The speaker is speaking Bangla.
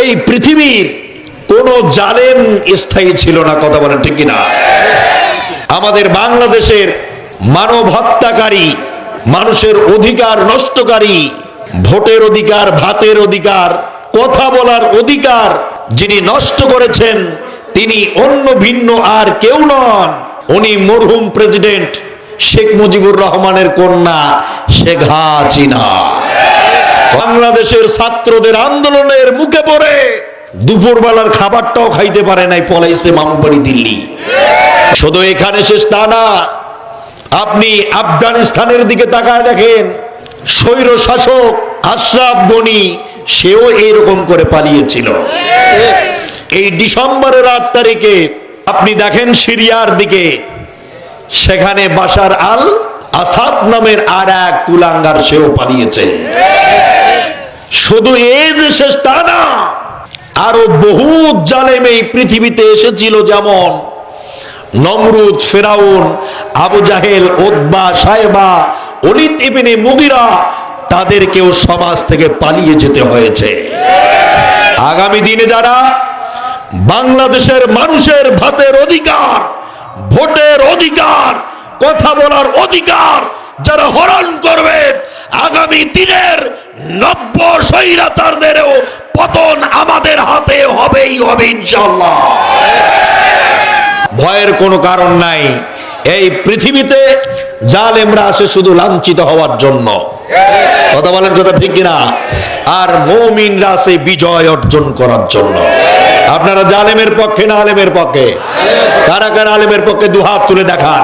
এই পৃথিবীর কোন জালেম স্থায়ী ছিল না, কথা বলেন ঠিক কিনা? আমাদের বাংলাদেশের মানব হত্যাকারী, মানুষের অধিকার নষ্টকারী, ভোটের অধিকার, ভাতের অধিকার, কথা বলার অধিকার যিনি নষ্ট করেছেন, তিনি অন্য ভিন্ন আর কেউ নন। উনি মরহুম প্রেসিডেন্ট শেখ মুজিবুর রহমানের কন্যা শেখ হাসিনা। বাংলাদেশের ছাত্রদের আন্দোলনের মুখে পড়ে দুপুরবেলার খাবারটাও খাইতে পারে নাই, পলাইছে মামুবাড়ি দিল্লি। শুধু এখানে শেষ তা না, আপনি আফগানিস্তানের দিকে তাকায় দেখেন স্বৈর শাসক আশরাফ গনি, সেও এইরকম করে পালিয়েছিল। এই ডিসেম্বরের আট তারিখে আপনি দেখেন সিরিয়ার দিকে, সেখানে বাসার আল আসাদ নামের আর এক কুলাঙ্গার সেও পালিয়েছে। শুধু এই যে শেষ তা না, আরও বহু জালেম এই পৃথিবীতে এসেছিল যেমন নমরুদ, ফেরাউন, আবু জাহেল ওদবা সাহেবা অলিত ইবিনে মুগিরা তাদেরকেও সমাজ থেকে পালিয়ে যেতে হয়েছে। আগামী দিনে যারা বাংলাদেশের মানুষের ভাতের অধিকার, ভোটের অধিকার, কথা বলার অধিকার যারা হরণ করবে আগামী দিনের নব্য স্বৈরাচারদেরও পতন আমাদের হাতে হবেই হবে ইনশাল্লাহ ভয়ের কোনো কারণ নাই। এই পৃথিবীতে জালেমরা আসে শুধু লাঞ্ছিত হওয়ার জন্য। কথা বলেন কথা ঠিক কিনা? আর মৌমিনরা আসে বিজয় অর্জন করার জন্য। আপনারা জালেমের পক্ষে না আলেমের পক্ষে? কারা কারা আলেমের পক্ষে দুহাত তুলে দেখান?